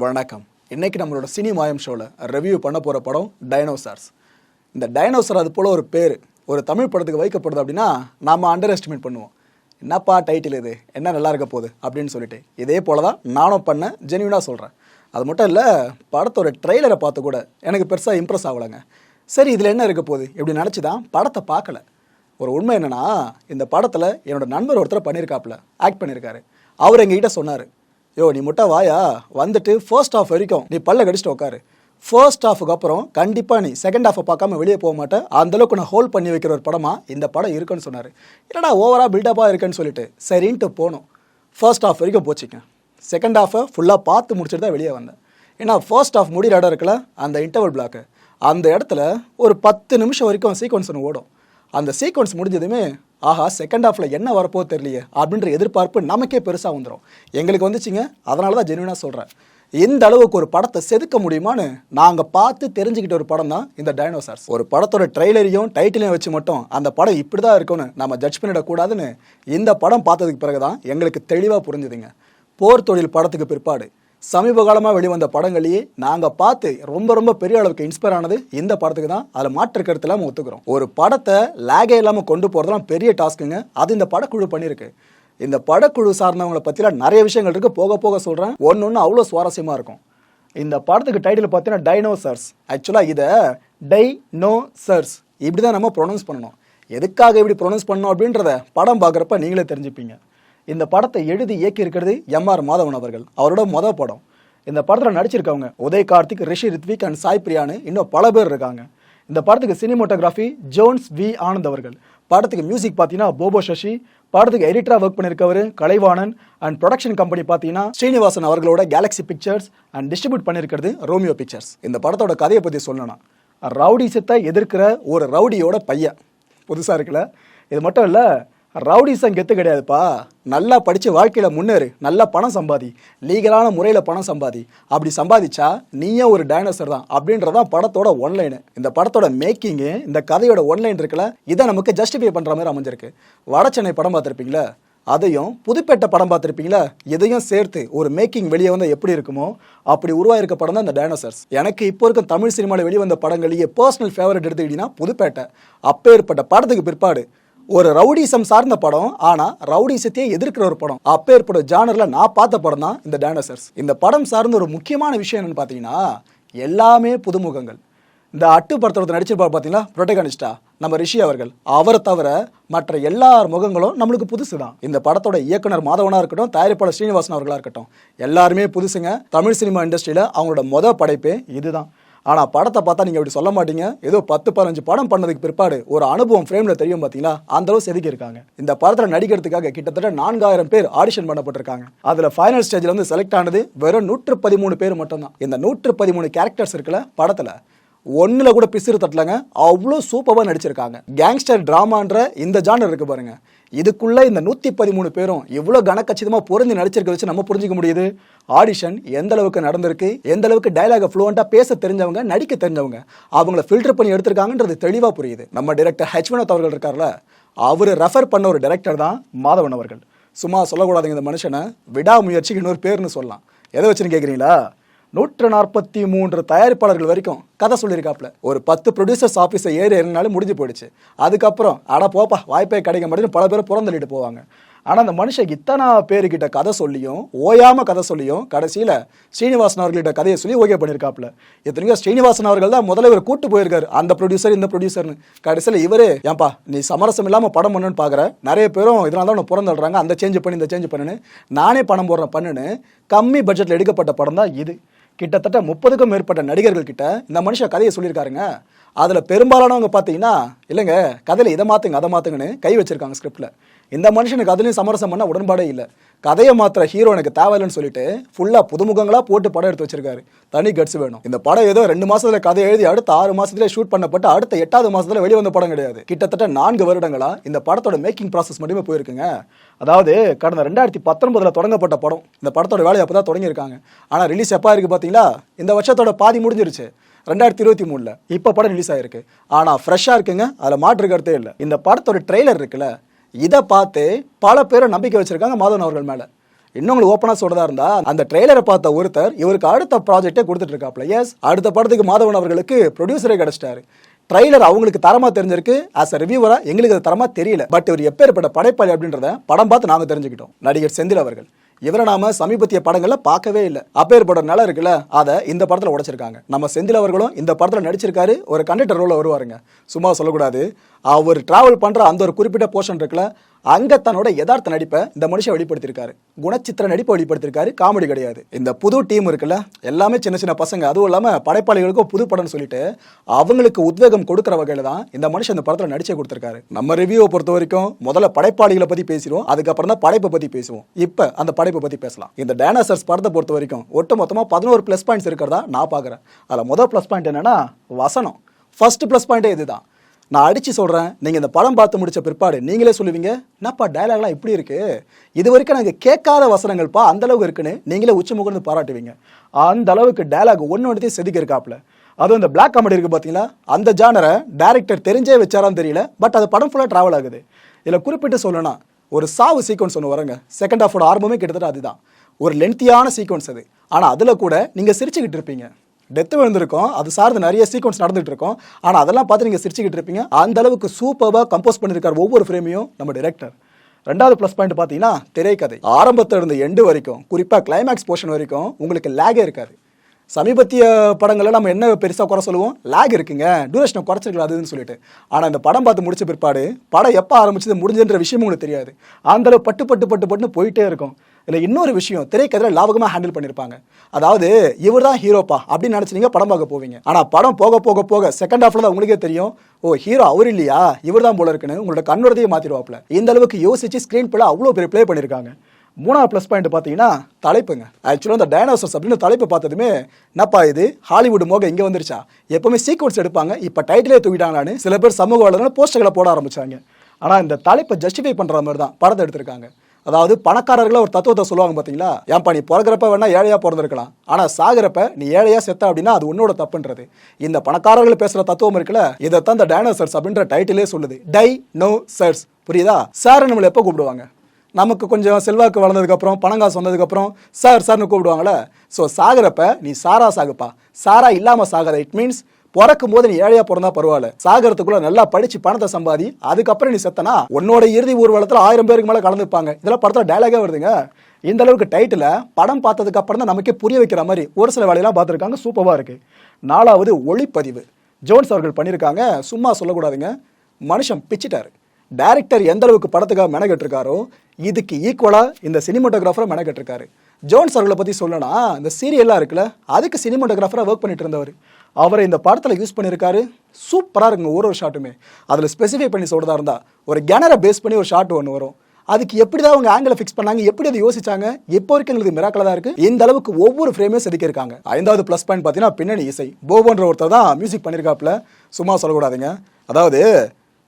வணக்கம். இன்னைக்கு நம்மளோட சினி மாயம் ஷோவில் ரிவ்யூ பண்ண போகிற படம் டைனோசார்ஸ் இந்த டைனோசர் அது போல் ஒரு பேர். ஒரு தமிழ் படத்துக்கு வைக்கப்படுது அப்படின்னா நாம் அண்டர் எஸ்டிமேட் பண்ணுவோம். என்னப்பா டைட்டில் இது? என்ன நல்லா இருக்க போகுது? அப்படின்னு சொல்லிட்டு. இதே போல தான் நானும் பண்ண ஜென்யூனாக சொல்கிறேன் அது மட்டும் இல்லை படத்தோட ட்ரெய்லரை பார்த்து கூட எனக்கு பெருசாக இம்ப்ரெஸ் ஆகலைங்க. சரி இதில் என்ன இருக்க போகுது? இப்படி நினச்சி தான் படத்தை பார்க்கல. ஒரு உண்மை என்னென்னா இந்த படத்தில் என்னோட நண்பர் ஒருத்தர் பண்ணியிருக்காப்புல ஆக்ட் பண்ணியிருக்காரு அவர் எங்ககிட்ட சொன்னார் யோ நீ முட்டை வாயா? வந்துட்டு ஃபர்ஸ்ட் ஆஃப் வரைக்கும் நீ பல்ல கடிச்சிட்டு உட்காரு ஃபர்ஸ்ட் ஹாஃபுக்கு அப்புறம் கண்டிப்பாக நீ செகண்ட் ஹாஃபை பார்க்காம வெளியே போக மாட்டேன் அந்தளவுக்கு நான் ஹோல்ட் பண்ணி வைக்கிற ஒரு படமாக இந்த படம் இருக்குன்னு சொன்னார். என்னடா ஓவராக பில்டப்பாக இருக்குன்னு சொல்லிட்டு சரின்ட்டு போனோம். ஃபர்ஸ்ட் ஹாஃப் வரைக்கும் போச்சுங்க செகண்ட் ஹாஃபை ஃபுல்லாக பார்த்து முடிச்சுட்டு தான் வெளியே வந்தேன். ஏன்னா ஃபர்ஸ்ட் ஹாஃப் முடிகிற இடம் இருக்குல்ல அந்த இன்டர்வல் பிளாக்கு அந்த இடத்துல ஒரு பத்து நிமிஷம் வரைக்கும் சீக்வன்ஸ் ஒன்று ஓடும். அந்த சீக்வன்ஸ் முடிஞ்சதுமே ஆஹா செகண்ட் ஹாஃபில் என்ன வரப்போ தெரியலையே அப்படின்ற எதிர்பார்ப்பு நமக்கே பெருசாக வந்துடும் எங்களுக்கு வந்துச்சுங்க அதனால தான் ஜென்வினாக சொல்கிறேன் இந்த அளவுக்கு ஒரு படத்தை செதுக்க முடியுமான்னு நாங்கள் பார்த்து தெரிஞ்சுக்கிட்ட ஒரு படம் தான் இந்த டைனோசார்ஸ் ஒரு படத்தோட ட்ரெய்லரையும் டைட்டிலையும் வச்சு மட்டும் அந்த படம் இப்படி தான் இருக்கும்னு நம்ம ஜட்ஜ் பண்ணிடக்கூடாதுன்னு இந்த படம் பார்த்ததுக்கு பிறகு தான் எங்களுக்கு தெளிவாக புரிஞ்சுதுங்க. போர் தொழில் படத்துக்கு பிற்பாடு. சமீப காலமாக வெளிவந்த படங்களையே நாங்கள் பார்த்து ரொம்ப ரொம்ப பெரிய அளவுக்கு இன்ஸ்பயர் ஆனது இந்த படத்துக்கு தான். அதில் மாற்று கருத்து இல்லாமல் ஒத்துக்கிறோம். ஒரு படத்தை லேகே இல்லாமல் கொண்டு போகிறதுலாம் பெரிய டாஸ்க்குங்க. அது இந்த படக்குழு பண்ணியிருக்கு இந்த படக்குழு சார்ந்தவங்களை பற்றிலாம் நிறைய விஷயங்கள் இருக்குது போக போக சொல்கிறேன் ஒன்று ஒன்று அவ்வளோ சுவாரஸ்யமாக இருக்கும். இந்த படத்துக்கு டைட்டில் பார்த்தீங்கன்னா டைனோசர்ஸ் ஆக்சுவலாக இதை டைனோசர்ஸ் இப்படி தான் நம்ம ப்ரொனவுன்ஸ் பண்ணணும். எதுக்காக இப்படி ப்ரொனவுன்ஸ் பண்ணணும் அப்படின்றத படம் பார்க்குறப்ப நீங்களே தெரிஞ்சுப்பீங்க. இந்த படத்தை எழுதி இயக்கியிருக்கிறது எம் ஆர் மாதவன் அவர்கள். அவரோட மொதல் படம். இந்த படத்தில் நடிச்சிருக்கவங்க உதய் கார்த்திக் ரிஷி ரித்விக் அண்ட் சாய் பிரியான்னு இன்னும் பல பேர் இருக்காங்க. இந்த படத்துக்கு சினிமோட்டோகிராஃபி ஜோன்ஸ் வி ஆனந்த் அவர்கள். படத்துக்கு மியூசிக் பார்த்தீங்கன்னா போபோ சசி படத்துக்கு எடிட்டராக ஒர்க் பண்ணியிருக்கவர் கலைவாணன் அண்ட் ப்ரொடக்ஷன் கம்பெனி பார்த்தீங்கன்னா ஸ்ரீனிவாசன் அவர்களோட கேலக்ஸி பிக்சர்ஸ் அண்ட் டிஸ்ட்ரிபியூட் பண்ணியிருக்கிறது ரோமியோ பிக்சர்ஸ் இந்த படத்தோட கதையை பற்றி சொல்லணும் ரவுடிசத்தை எதிர்க்கிற ஒரு ரவுடியோட பையன். புதுசாக இருக்குல்ல? இது மட்டும் இல்லை ரவுடிசம் கெத்து கிடையாதுப்பா. நல்லா படித்து வாழ்க்கையில் முன்னேறு. நல்லா பணம் சம்பாதி. லீகலான முறையில் பணம் சம்பாதி. அப்படி சம்பாதிச்சா நீயே ஒரு டைனோசர் தான். அப்படின்றதான் படத்தோட ஒன்லைனு இந்த படத்தோட மேக்கிங்கு இந்த கதையோட ஒன்லைன் இருக்குல்ல இதை நமக்கு ஜஸ்டிஃபை பண்ணுற மாதிரி அமைஞ்சிருக்கு. வடச்சென்னை படம் பார்த்துருப்பீங்களா? அதையும் புதுப்பேட்டை படம் பார்த்துருப்பீங்களா? இதையும் சேர்த்து ஒரு மேக்கிங் வெளியே வந்தால் எப்படி இருக்குமோ அப்படி உருவாயிருக்க படம் தான் இந்த டைனோசர்ஸ் எனக்கு இப்போ இருக்க தமிழ் சினிமாவில் வெளிவந்த படங்களையே பர்சனல் ஃபேவரட் எடுத்துக்கிட்டீங்கன்னா புதுப்பேட்டை. அப்பேற்பட்ட படத்துக்கு பிற்பாடு ஒரு ரவுடிசம் சார்ந்த படம் ஆனா ரவுடிசத்தையே எதிர்க்கிற ஒரு படம். அப்பேற்பட்ட ஜானர்ல நான் பார்த்த படம் தான் இந்த டைனோசர்ஸ் இந்த படம் சார்ந்த ஒரு முக்கியமான விஷயம் என்னன்னு பார்த்தீங்கன்னா எல்லாமே புதுமுகங்கள். இந்த அட்டு படத்தோட நடிச்சிருப்பார் பார்த்தீங்களா புரோட்டகானிஸ்டா நம்ம ரிஷி அவர்கள். அவரை தவிர மற்ற எல்லார் முகங்களும் நம்மளுக்கு புதுசு தான் இந்த படத்தோட இயக்குனர் மாதவனாக இருக்கட்டும் தயாரிப்பாளர் ஸ்ரீனிவாசன் அவர்களாக இருக்கட்டும் எல்லாருமே புதுசுங்க. தமிழ் சினிமா இண்டஸ்ட்ரியில் அவங்களோட மொதல் படைப்பே இதுதான். ஆனால் படத்தை பார்த்தா நீங்கள் அப்படி சொல்ல மாட்டீங்க. ஏதோ பத்து பதினஞ்சு படம் பண்ணதுக்கு பிற்பாடு ஒரு அனுபவம் ஃப்ரேமில் தெரியும் பார்த்தீங்களா அந்த அளவு செதுக்கி இருக்காங்க. இந்த படத்தில் நடிக்கிறதுக்காக கிட்டத்தட்ட நான்காயிரம் பேர் ஆடிஷன் பண்ணப்பட்டிருக்காங்க. அதில் ஃபைனல் ஸ்டேஜில் வந்து செலக்ட் ஆனது வெறும் நூற்று பதிமூணு பேர் மட்டும்தான். இந்த நூற்று பதிமூணு கேரக்டர்ஸ் இருக்குல்ல படத்தில் ஒன்றில் கூட பிசிறு தட்டலங்க. அவ்வளோ சூப்பராக நடிச்சிருக்காங்க. கேங்ஸ்டர் ட்ராமான்ற இந்த ஜானர் இருக்கு பாருங்கள் இதுக்குள்ள இந்த நூத்தி பதிமூணு பேரும் இவ்வளோ கனக்கச்சிதமா பொருந்தி நடிச்சிருக்க வச்சு நம்ம புரிஞ்சுக்க முடியுது? ஆடிஷன் எந்த அளவுக்கு நடந்திருக்கு? எந்த அளவுக்கு டயலாக ஃப்ளூவெண்ட்டாக பேச தெரிஞ்சவங்க நடிக்க தெரிஞ்சவங்க அவங்கள ஃபில்டர் பண்ணி எடுத்திருக்காங்கன்றது தெளிவாக புரியுது. நம்ம டைரக்டர் ஹெச் வினோத் அவர்கள் இருக்கார்ல அவர் ரெஃபர் பண்ண ஒரு டைரக்டர் தான் மாதவன் அவர்கள். சும்மா சொல்லக்கூடாதுங்க இந்த மனுஷனை விடாமுயற்சிக்கு இன்னொரு பேர்னு சொல்லலாம். எதை வச்சுன்னு கேட்குறீங்களா நூற்று நாற்பத்தி மூன்று தயாரிப்பாளர்கள் வரைக்கும் கதை சொல்லியிருக்காப்புல. ஒரு பத்து ப்ரொடியூசர்ஸ் ஆஃபீஸை ஏறி ஏறினாலும் முடிஞ்சு போயிடுச்சு. அதுக்கப்புறம் அட போப்பா வாய்ப்பே கிடைக்க மாட்டேன்னு பல பேர் புறந்தள்ளிட்டு போவாங்க. ஆனால் அந்த மனுஷன் இத்தனை பேருக்கிட்ட கதை சொல்லியும் ஓயாமல் கதை சொல்லியும் கடைசியில் ஸ்ரீனிவாசன் அவர்கள்ட்ட கதையை சொல்லி ஓகே பண்ணியிருக்காப்புல. இத்தனைக்கும் ஸ்ரீனிவாசன் அவர்கள் தான் முதல்ல இவர் கூட்டு போயிருக்காரு. அந்த ப்ரொடியூசர் இந்த ப்ரொடியூசர்னு கடைசியில் இவரே ஏன்பா நீ சமரசம் இல்லாமல் படம் பண்ணுன்னு பார்க்குற நிறைய பேரும் இதனால தான் உன்னை புறந்தள்ளுறாங்க அந்த சேஞ்ச் பண்ணி இந்த சேஞ்ச் பண்ணுன்னு. நானே பணம் போடுறேன் பண்ணுன்னு. கம்மி பட்ஜெட்டில் எடுக்கப்பட்ட படம் தான் இது. கிட்டத்தட்ட முப்பதுக்கும் மேற்பட்ட நடிகர்கள் கிட்ட இந்த மனுஷன் கதையை சொல்லியிருக்காருங்க. அதில் பெரும்பாலானவங்க பார்த்தீங்கன்னா இல்லைங்க கதையில் இதை மாற்றுங்க அதை மாற்றுங்கன்னு கை வச்சிருக்காங்க ஸ்கிரிப்டில் இந்த மனுஷனுக்கு அதுலேயும் சமரசம் பண்ண உடன்பாடே இல்லை. கதையை மாத்திர ஹீரோ எனக்கு தேவையில்லைன்னு சொல்லிட்டு ஃபுல்லாக புதுமுகங்களாக போட்டு படம் எடுத்து வச்சிருக்காரு. தனி கட்ஸ் வேணும். இந்த படம் ஏதோ ரெண்டு மாசத்துல கதை எழுதி அடுத்த ஆறு மாசத்துல ஷூட் பண்ணப்பட்டு அடுத்த எட்டாவது மாசத்துல வெளிவந்த படம் கிடையாது. கிட்டத்தட்ட நான்கு வருடங்களா இந்த படத்தோட மேக்கிங் ப்ராசஸ் மட்டுமே போயிருக்குங்க. அதாவது கடந்த ரெண்டாயிரத்தி பத்தொன்பதுல தொடங்கப்பட்ட படம். இந்த படத்தோட வேலையை அப்போ தான் தொடங்கியிருக்காங்க. ஆனால் ரிலீஸ் எப்போ இருக்கு பார்த்தீங்களா இந்த வருஷத்தோட பாதி முடிஞ்சிருச்சு. ரெண்டாயிரத்தி இருபத்தி மூணுல. இப்போ படம் ரிலீஸ் ஆயிருக்கு. ஆனால் ஃப்ரெஷ்ஷாக இருக்குங்க. அதில் மாற்று கருத்தே இல்லை. இந்த படத்தோட ட்ரெய்லர் இருக்குல்ல இதை பார்த்து பல பேரை நம்பிக்கை வச்சிருக்காங்க மாதவன் அவர்கள் மேலே. இன்னும் உங்களுக்கு ஓப்பனாக சொல்கிறதா இருந்தால் அந்த ட்ரெய்லரை பார்த்த ஒருத்தர் இவருக்கு அடுத்த ப்ராஜெக்டே கொடுத்துட்டு இருக்காப்ல எஸ் அடுத்த படத்துக்கு மாதவன் அவர்களுக்கு ப்ரொடியூசரே கிடச்சிட்டாரு. ட்ரைலர் அவங்களுக்கு தரமாக தெரிஞ்சிருக்கு. ஆஸ் அ ரிவ்யூவரா எங்களுக்கு அது தரமாக தெரியல. பட் இவர் எப்பேற்பட்ட படைப்பாளி அப்படின்றத படம் பார்த்து நாங்கள் தெரிஞ்சுக்கிட்டோம். நடிகர் செந்தில் அவர்கள். இவரை நாம சமீபத்திய படங்கள்ல பார்க்கவே இல்லை. அப்பேற்பட்ட நிலம் இருக்குல்ல? அதை இந்த படத்துல உடைச்சிருக்காங்க. நம்ம செந்தில் அவர்களும் இந்த படத்துல நடிச்சிருக்காரு. ஒரு கண்டக்டர் ரோல வருவாருங்க. சும்மா சொல்லக்கூடாது. அவர் டிராவல் பண்ற அந்த ஒரு குறிப்பிட்ட போர்ஷன் இருக்குல்ல? அங்கே தன்னோட யதார்த்த நடிப்பை இந்த மனுஷன் வெளிப்படுத்தியிருக்காரு. குணச்சித்திர நடிப்பை வெளிப்படுத்தியிருக்காரு காமெடி கிடையாது. இந்த புது டீம் இருக்குல்ல எல்லாமே சின்ன சின்ன பசங்க. அதுவும் இல்லாமல் படைப்பாளிகளுக்கும் புது படம்னு சொல்லிட்டு அவங்களுக்கு உத்வேகம் கொடுக்குற வகையில் தான் இந்த மனுஷன் இந்த படத்தில் நடிச்சே கொடுத்துருக்காரு. நம்ம ரிவ்யூவை பொறுத்த வரைக்கும் முதல்ல படைப்பாளிகளை பற்றி பேசிடுவோம் அதுக்கப்புறம் தான் படைப்பை பற்றி பேசுவோம். இப்போ அந்த படைப்பை பற்றி பேசலாம். இந்த டைனாசர்ஸ் படத்தை பொறுத்த வரைக்கும் ஒட்டு மொத்தமாக பதினோரு ப்ளஸ் பாயிண்ட்ஸ் இருக்கிறதா நான் பார்க்குறேன். அதில் முதல் ப்ளஸ் பாயிண்ட் என்னன்னா வசனம். ஃபர்ஸ்ட் ப்ளஸ் பாயிண்ட்டே இதுதான். நான் அடித்து சொல்கிறேன் நீங்கள் இந்த படம் பார்த்து முடித்த பிற்பாடு நீங்களே சொல்லுவீங்க. என்னப்பா டைலாக்லாம் இப்படி இருக்குது இது வரைக்கும் நாங்கள் கேட்காத வசனங்கள்ப்பா அந்த அளவுக்கு இருக்குன்னு நீங்களே உச்சி முகர்ந்து பாராட்டுவீங்க. அந்த அளவுக்கு டைலாக் ஒன்று ஒன்றுத்தையும் செதுக்கி இருக்காப்புல அதுவும் இந்த பிளாக் காமெடி இருக்குது பார்த்தீங்களா அந்த ஜானரை டேரக்டர் தெரிஞ்சே வச்சாரான்னு தெரியல பட் அது படம் ஃபுல்லாக ட்ராவல் ஆகுது. இதில் குறிப்பிட்டு சொல்லணும்னா ஒரு சாவு சீக்வன்ஸ் ஒன்று வரங்க. செகண்ட் ஹாஃபோட ஆரம்பமே கிட்டத்தட்ட அதுதான். ஒரு லென்த்தியான சீக்வன்ஸ் அது. ஆனால் அதில் கூட நீங்கள் சிரிச்சுக்கிட்டு இருப்பீங்க. டெத்து விழுந்திருக்கும். அது சார்ந்து நிறைய சீக்வன்ஸ் நடந்துட்டு இருக்கும் ஆனால் அதெல்லாம் பார்த்து நீங்கள் சிரிச்சுக்கிட்டு இருப்பீங்க. அந்த அளவுக்கு சூப்பராக கம்போஸ் பண்ணியிருக்கார் ஒவ்வொரு ஃப்ரேமையும் நம்ம டிரெக்டர் ரெண்டாவது ப்ளஸ் பாயிண்ட் பார்த்தீங்கன்னா திரைக்கதை. ஆரம்பத்துல இருந்த எண்டு வரைக்கும் குறிப்பாக கிளைமேக்ஸ் போர்ஷன் வரைக்கும் உங்களுக்கு லேகே இருக்காது. சமீபத்திய படங்களில் நம்ம என்ன பெருசாக குறை சொல்லுவோம்? லேக் இருக்குங்க. டூரேஷனை குறைச்சிருக்கலாம் அதுன்னு சொல்லிட்டு. ஆனால் இந்த படம் பார்த்து முடிச்ச பிற்பாடு படம் எப்போ ஆரம்பிச்சது முடிஞ்சுன்ற விஷயமும் உங்களுக்கு தெரியாது. அந்த அளவு பட்டு பட்டு பட்டு பட்டுன்னு போயிட்டே இருக்கும். இதில் இன்னொரு விஷயம் திரைக்கதிரை லாபகமாக ஹேண்டில் பண்ணியிருப்பாங்க அதாவது இவர் தான் ஹீரோப்பா அப்படின்னு நினச்சி நீங்கள் படம் பார்க்க போவீங்க. ஆனால் படம் போக போக போக செகண்ட் ஹாஃப்ல தான் உங்களுக்கே தெரியும் ஓ ஹீரோ அவர் இல்லையா? இவர் தான் போல இருக்குன்னு உங்களோட கண்ணோடதையே மாற்றிடுவாப்ல இந்த அளவுக்கு யோசிச்சு ஸ்க்ரீன் பிள்ளை அவ்வளோ பெரிய ப்ளே பண்ணியிருக்காங்க மூணாவது ப்ளஸ் பாயிண்ட் பார்த்தீங்கன்னா தலைப்புங்க. ஆக்சுவலாக இந்த டைனோசர்ஸ் அப்படின்னு தலைப்பு பார்த்ததுமே என்னப்பா இது? ஹாலிவுட் மோக இங்கே வந்துருச்சா? எப்பவுமே சீக்வன்ஸ் எடுப்பாங்க இப்போ டைட்டிலே தூக்கிட்டாங்களான்னு சில பேர் சமூக வலைதளம் போஸ்டர்களை போட ஆரம்பிச்சாங்க. ஆனால் இந்த தலைப்பை ஜஸ்டிஃபை பண்ணுற மாதிரி தான் படத்தை எடுத்திருக்காங்க. அதாவது பணக்காரர்கள ஒரு தத்துவத்தை சொல்லுவாங்க பார்த்தீங்களா? ஏன்பா நீ பிறகுறப்ப வேணா ஏழையாக பிறந்திருக்கலாம். ஆனால் சாகிறப்ப நீ ஏழையாக செத்த அப்படின்னா அது உன்னோட தப்புன்றது. இந்த பணக்காரர்கள் பேசுகிற தத்துவம் இருக்குல்ல இதைத்தான் இந்த டைனோசர்ஸ் அப்படின்ற டைட்டிலே சொல்லுது. டை நோ சர்ஸ் புரியுதா சார் நம்மளை எப்போ கூப்பிடுவாங்க? நமக்கு கொஞ்சம் செல்வாக்கு வளர்ந்ததுக்கப்புறம் பணங்காசு வந்ததுக்கப்புறம் சார் சார்னு கூப்பிடுவாங்களே. ஸோ சாகிறப்ப நீ சாரா சாகுப்பா. சாரா இல்லாமல் சாகாத. இட் மீன்ஸ் பிறக்கும் போது நீ ஏழையா பிறந்தா பரவாயில்ல. சாகரத்துக்குள்ள நல்லா படிச்சு பணத்தை சம்பாதி அதுக்கப்புறம் நீ செத்தனா உன்னோட இறுதி ஊர்வலத்தில் ஆயிரம் பேருக்கு மேலே கலந்துப்பாங்க. இதெல்லாம் படத்தில் டைலாகே வருதுங்க. இந்த அளவுக்கு டைட்டில் படம் பார்த்ததுக்கு அப்புறம் தான் நமக்கே புரிய வைக்கிற மாதிரி ஒரு சில வேலையெல்லாம் பார்த்துருக்காங்க. சூப்பராக இருக்கு. நாலாவது ஒளிப்பதிவு. ஜோன்ஸ் அவர்கள் பண்ணியிருக்காங்க. சும்மா சொல்லக்கூடாதுங்க. மனுஷன் பிச்சிட்டாரு. டேரக்டர் எந்த அளவுக்கு படத்துக்காக மெனக்கெட்டிருக்காரோ இதுக்கு ஈக்குவலாக இந்த சினிமாட்டோகிராஃபரை மெனக்கெட்டிருக்காரு. ஜோன்ஸ் அவர்களை பற்றி சொல்லணும்னா இந்த சீரியல்லாம் இருக்குல்ல அதுக்கு சினிமாட்டோகிராஃபராக ஒர்க் பண்ணிட்டு இருந்தவர். அவரை இந்த படத்தில் யூஸ் பண்ணியிருக்காரு. சூப்பராக இருக்குங்க ஒரு ஒரு ஷாட்டுமே. அதில் ஸ்பெசிஃபை பண்ணி சொல்கிறதா இருந்தால் ஒரு கேனரை பேஸ் பண்ணி ஒரு ஷாட் ஒன்று வரும். அதுக்கு எப்படி தான் அவங்க ஆங்கிளை ஃபிக்ஸ் பண்ணாங்க எப்படி அதை யோசிச்சாங்க எப்போ வரைக்கும் எங்களுக்கு மிராக்கலாக தான் இருக்குது இந்த அளவுக்கு ஒவ்வொரு ஃப்ரேமே செதுக்கியிருக்காங்க. ஐந்தாவது ப்ளஸ் பாயிண்ட் பார்த்தீங்கன்னா பின்னணி இசை. போபோன்ற ஒருத்தர் தான் மியூசிக் பண்ணியிருக்காப்புல சும்மா சொல்லக்கூடாதுங்க. அதாவது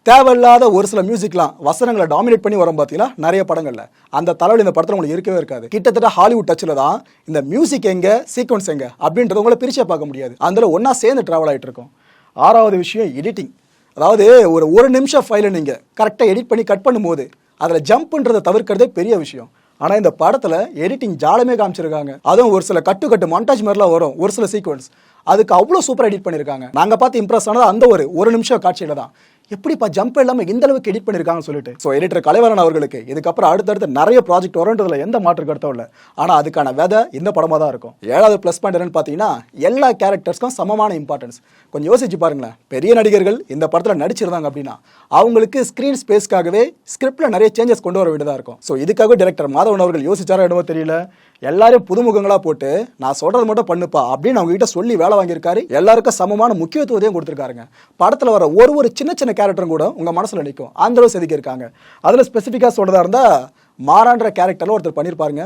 தேவையில்லாத ஒரு சில மியூசிக்லாம் வசனங்களை டாமினேட் பண்ணி வரும் பார்த்தீங்களா நிறைய படங்களில். அந்த தலைவலி இந்த படத்தில் உங்களுக்கு இருக்கவே இருக்காது. கிட்டத்தட்ட ஹாலிவுட் டச்சில் தான் இந்த மியூசிக் எங்கே சீக்வன்ஸ் எங்கே அப்படின்றத உங்களை பிரிச்சே பார்க்க முடியாது. அதில் ஒன்றா சேர்ந்து ட்ராவல் ஆகிட்டு இருக்கும். ஆறாவது விஷயம் எடிட்டிங் அதாவது ஒரு ஒரு நிமிஷம் ஃபைலை நீங்கள் கரெக்டாக எடிட் பண்ணி கட் பண்ணும்போது அதில் ஜம்ப்ன்றதை தவிர்க்கிறதே பெரிய விஷயம். ஆனால் இந்த படத்தில் எடிட்டிங் ஜாலமே காமிச்சிருக்காங்க. அதுவும் ஒரு சில கட்டு கட்டு மொண்டாஜ் மாதிரிலாம் வரும் ஒரு சில சீக்வன்ஸ் அதுக்கு அவ்வளோ சூப்பர் எடிட் பண்ணியிருக்காங்க நாங்கள் பார்த்து இம்ப்ரெஸ் ஆனது அந்த ஒரு ஒரு நிமிஷம் காட்சியில தான். எப்படிப்பா ஜம்ப் இல்லாமல் இந்த அளவுக்கு எடிட் பண்ணியிருக்காங்கன்னு சொல்லிட்டு. ஸோ எடிட்டர் கலைவரன் அவர்களுக்கு இதுக்கப்புறம் அடுத்தடுத்து நிறைய ப்ராஜெக்ட் வரும்ன்றதுல எந்த மாற்று கருத்தும் இல்லை. ஆனால் அதுக்கான விதை இந்த படமாக தான் இருக்கும். ஏழாவது ப்ளஸ் பாயிண்ட் என்னன்னு பார்த்தீங்கன்னா எல்லா கேரக்டர்ஸ்க்கும் சமமான இம்பார்ட்டன்ஸ் கொஞ்சம் யோசிச்சு பாருங்களேன். பெரிய நடிகர்கள் இந்த படத்தில் நடிச்சிருந்தாங்க அப்படின்னா அவங்களுக்கு ஸ்க்ரீன் ஸ்பேஸ்க்காகவே ஸ்கிரிப்டில் நிறைய சேஞ்சஸ் கொண்டு வர வேண்டியதாக இருக்கும். ஸோ இதுக்காக டேரக்டர் மாதவன் அவர்கள் யோசிச்சாரோ என்னவோ தெரியல. எல்லாரும் புதுமுகங்களாக போட்டு நான் சொல்கிறது மட்டும் பண்ணுப்பா அப்படின்னு அவங்க கிட்ட சொல்லி வேலை வாங்கியிருக்காரு. எல்லாருக்கும் சமமான முக்கியத்துவத்தையும் கொடுத்துருக்காருங்க. படத்தில் வர ஒரு ஒரு சின்ன சின்ன கேரக்டரும் கூட உங்கள் மனசில் நிற்கும் அந்தளவு செதுக்கியிருக்காங்க அதில் ஸ்பெசிஃபிக்காக சொல்கிறதா இருந்தால் மாறான்ற கேரக்டரில் ஒருத்தர் பண்ணியிருப்பாருங்க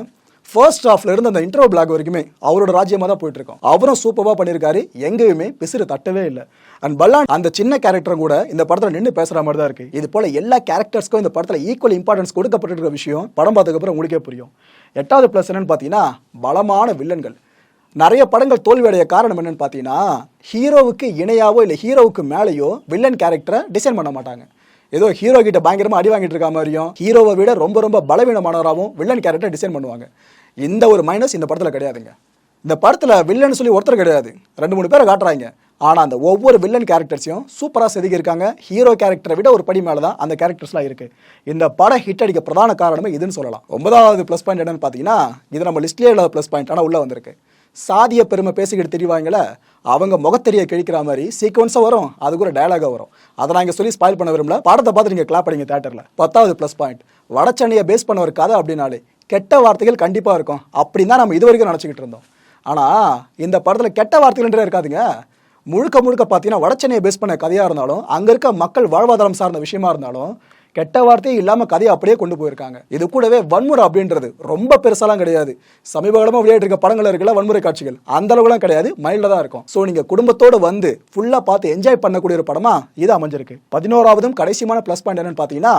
ஃபர்ஸ்ட் ஹாஃப்ல இருந்து அந்த இன்ட்ரோ பிளாக் வரைக்குமே அவரோட ராஜ்யமாக தான் போயிட்டு இருக்கோம் அவரும் சூப்பராக பண்ணியிருக்காரு எங்கேயுமே பிசிறு தட்டவே இல்லை. அண்ட் பல்லான் அந்த சின்ன கேரக்டரும் கூட இந்த படத்தில் நின்று பேசுற மாதிரி தான் இருக்கு. இது போல எல்லா கேரக்டர்ஸ்க்கும் இந்த படத்தில் ஈக்குவல் இம்பார்ட்டன்ஸ் கொடுக்கப்பட்டிருக்கிற விஷயம் படம் பார்த்ததுக்கப்புறம் உங்களுக்கே புரியும். எட்டாவது பிளஸ் என்னன்னு பார்த்தீங்கன்னா பலமான வில்லன்கள் நிறைய படங்கள் தோல்வியடைய காரணம் என்னன்னு பார்த்தீங்கன்னா ஹீரோவுக்கு இணையாவோ இல்லை ஹீரோவுக்கு மேலேயோ வில்லன் கேரக்டரை டிசைன் பண்ண மாட்டாங்க. ஏதோ ஹீரோ கிட்ட பயங்கரமாக அடி வாங்கிட்டு இருக்க மாதிரியும் ஹீரோவை விட ரொம்ப ரொம்ப பலவீனமானவராகவும் வில்லன் கேரக்டர் டிசைன் பண்ணுவாங்க. இந்த ஒரு மைனஸ் இந்த படத்தில் கிடையாதுங்க. இந்த படத்தில் வில்லன் சொல்லி ஒருத்தர் கிடையாது. ரெண்டு மூணு பேரை காட்டுறாங்க. ஆனால் அந்த ஒவ்வொரு வில்லன் கேரக்டர்ஸையும் சூப்பராக செதுக்கியிருக்காங்க. ஹீரோ கேரக்டரை விட ஒரு படி மேலே தான் அந்த கேரக்டர்ஸ்லாம் இருக்குது இந்த படம் ஹிட் அடிக்க பிரதான காரணமே இதுன்னு சொல்லலாம். ஒன்பதாவது ப்ளஸ் பாயிண்ட் என்னன்னு பார்த்தீங்கன்னா இது நம்ம லிஸ்ட்லேயே இல்லாத ப்ளஸ் பாயிண்ட் ஆனால் உள்ளே வந்திருக்கு. சாதிய பெருமை பேசிக்கிட்டு தெரிவாங்களே அவங்க முகத்தெரிய கிழிக்கிற மாதிரி சீக்வன்ஸாக வரும் அது கூட டயலாகாக வரும். அதை நான் இங்கே சொல்லி ஸ்பாயில் பண்ண விரும்பல. படத்தை பார்த்து நீங்கள் கிளாப் தேட்டரில் பத்தாவது ப்ளஸ் பாயிண்ட் வடச்சென்னையை பேஸ் பண்ண ஒரு கதை அப்படின்னாலே கெட்ட வார்த்தைகள் கண்டிப்பாக இருக்கும். அப்படின்னு தான் நம்ம இது வரைக்கும் நினச்சிக்கிட்டு இருந்தோம். ஆனால் இந்த படத்தில் கெட்ட வார்த்தைகள்ன்றே இருக்காதுங்க. முழுக்க முழுக்க பார்த்தீங்கன்னா வடச்சென்னையை பேஸ் பண்ண கதையாக இருந்தாலும் அங்கே இருக்க மக்கள் வாழ்வாதாரம் சார்ந்த விஷயமா இருந்தாலும் கெட்ட வார்த்தையே இல்லாமல் கதையை அப்படியே கொண்டு போயிருக்காங்க. இது கூடவே வன்முறை அப்படின்றது ரொம்ப பெருசாலாம் கிடையாது. சமீப காலமாக விளையாட்டு இருக்க படங்கள் இருக்குல்ல வன்முறை காட்சிகள். அந்த அளவுலாம் கிடையாது. மைல்டாக தான் இருக்கும். ஸோ நீங்கள் குடும்பத்தோடு வந்து ஃபுல்லாக பார்த்து என்ஜாய் பண்ணக்கூடிய ஒரு படமா இது அமைஞ்சிருக்கு. பதினோராவதும் கடைசியமான ப்ளஸ் பாயிண்ட் என்னன்னு பார்த்தீங்கன்னா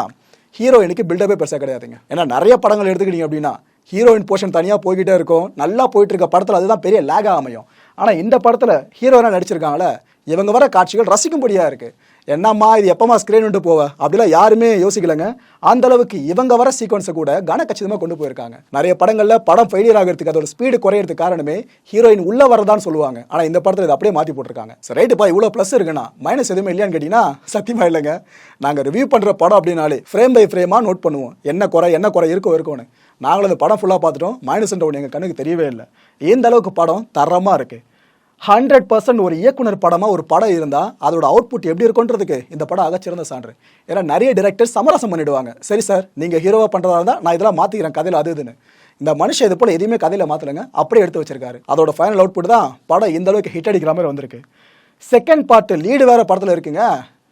ஹீரோயினுக்கு பில்டப்பே பெருசாக கிடையாதுங்க. ஏன்னா நிறைய படங்கள் எடுத்துக்கிட்டீங்க அப்படின்னா ஹீரோயின் போர்ஷன் தனியாக போய்கிட்டே இருக்கும். நல்லா போயிட்டு இருக்க படத்தில் அதுதான் பெரிய லேகாக அமையும். ஆனால் இந்த படத்தில் ஹீரோயினாக நடிச்சிருக்காங்களே இவங்க வர காட்சிகள் ரசிக்கும்படியாக இருக்குது என்னம்மா இது எப்பமா ஸ்க்ரீன் விட்டு போவ? அப்படிலாம் யாருமே யோசிக்கலைங்க. அந்த அளவுக்கு இவங்க வர சீக்வன்ஸை கூட கனக்கச்சிதமாக கொண்டு போயிருக்காங்க. நிறைய படங்களில் படம் ஃபெயிலியர் ஆகிறதுக்கு அதோட ஸ்பீடு குறையிறதுக்கு காரணமே ஹீரோயின் உள்ளே வரதான்னு சொல்லுவாங்க. ஆனால் இந்த படத்தில் இதை அப்படியே மாற்றி போட்டிருக்காங்க. சரி ரைட்டுப்பா இவ்வளோ ப்ளஸ் இருக்குண்ணா மைனஸ் எதுவுமே இல்லையான்னு கேட்டிங்கன்னா சத்தியமாக இல்லைங்க. நாங்கள் ரிவ்யூ பண்ணுற படம் அப்படின்னாலே ஃப்ரேம் பை ஃப்ரேமாக நோட் பண்ணுவோம். என்ன குறை என்ன குறை இருக்கோ இருக்கோன்னு. நாங்களும் அந்த படம் ஃபுல்லாக பார்த்துட்டோம். மைனஸ்ன்ற ஒன்று எங்கள் கண்ணுக்கு தெரியவே இல்லை. இந்த அளவுக்கு படம் தரமாக இருக்குது ஹண்ட்ரட் பர்சன்ட் ஒரு இயக்குனர் படமாக ஒரு படம் இருந்தால் அதோட அவுட்புட் எப்படி இருக்குன்றதுக்கு இந்த படம் ஆகச்சிறந்த சான்று. ஏன்னா நிறைய டேரக்டர் சமரசம் பண்ணிடுவாங்க. சரி சார் நீங்கள் ஹீரோவாக பண்ணுறதா இருந்தால் நான் இதெல்லாம் மாற்றிக்கிறேன் கதையில் அது இதுன்னு. இந்த மனுஷன் இது போல் எதையுமே கதையில் மாற்றலைங்க அப்படியே எடுத்து வச்சிருக்காரு. அதோட ஃபைனல் அவுட்புட் தான் படம் இந்த அளவுக்கு ஹிட் அடிக்கிற மாதிரி வந்திருக்கு. செகண்ட் பார்ட்டு லீடு வேறு படத்தில் இருக்குங்க.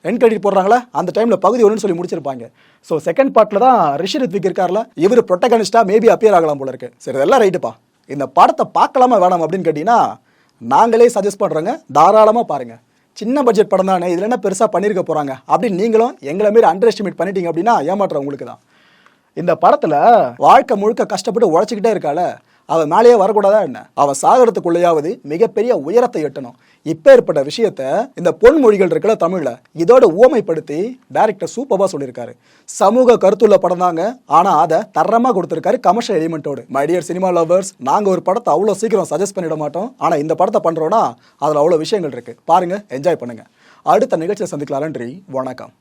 என் கிரெடிட் போடுறாங்களா அந்த டைமில் பகுதி ஒன்றுன்னு சொல்லி முடிச்சிருப்பாங்க. ஸோ செகண்ட் பார்ட்டில் தான் ரிஷி ரித்விக் இருக்கார்ல இவர் ப்ரொட்டகனிஸ்டாக மேபி அப்பியர் ஆகலாம் போல இருக்கு. சரி இதெல்லாம் ரைட்டுப்பா இந்த படத்தை பார்க்கலாமா வேணாம் அப்படின்னு கேட்டிங்கன்னா நாங்களே சஜஸ்ட் பண்ணுறோங்க தாராளமாக பாருங்கள் சின்ன பட்ஜெட் படம் தானே இதில் என்ன பெருசாக பண்ணியிருக்க போகிறாங்க அப்படின்னு நீங்களும் எங்களை மாரி அண்டர் எஸ்டிமேட் பண்ணிட்டீங்க அப்படின்னா ஏமாற்றம் உங்களுக்கு தான். இந்த படத்தில் வாழ்க்கை முழுக்க கஷ்டப்பட்டு உழைச்சிக்கிட்டே இருக்கால அவன் மேலேயே வரக்கூடாதா என்ன? அவன் சாகரத்துக்குள்ளேயாவது மிகப்பெரிய உயரத்தை எட்டணும். இப்போ ஏற்பட்ட விஷயத்த இந்த பொன்மொழிகள் இருக்கல தமிழில் இதோட ஊமைப்படுத்தி டைரக்டர் சூப்பராக சொல்லியிருக்காரு. சமூக கருத்துள்ள படம் தாங்க. ஆனால் அதை தரமாக கொடுத்துருக்காரு கமர்ஷியல் எலிமெண்ட்டோடு மைடியர் சினிமா லவர்ஸ் நாங்கள் ஒரு படத்தை அவ்வளோ சீக்கிரம் சஜஸ்ட் பண்ணிட மாட்டோம். ஆனால் இந்த படத்தை பண்ணுறோன்னா அதில் அவ்வளோ விஷயங்கள் இருக்குது பாருங்கள் என்ஜாய் பண்ணுங்கள் அடுத்த நிகழ்ச்சியில் சந்திக்கலாம் நன்றி வணக்கம்.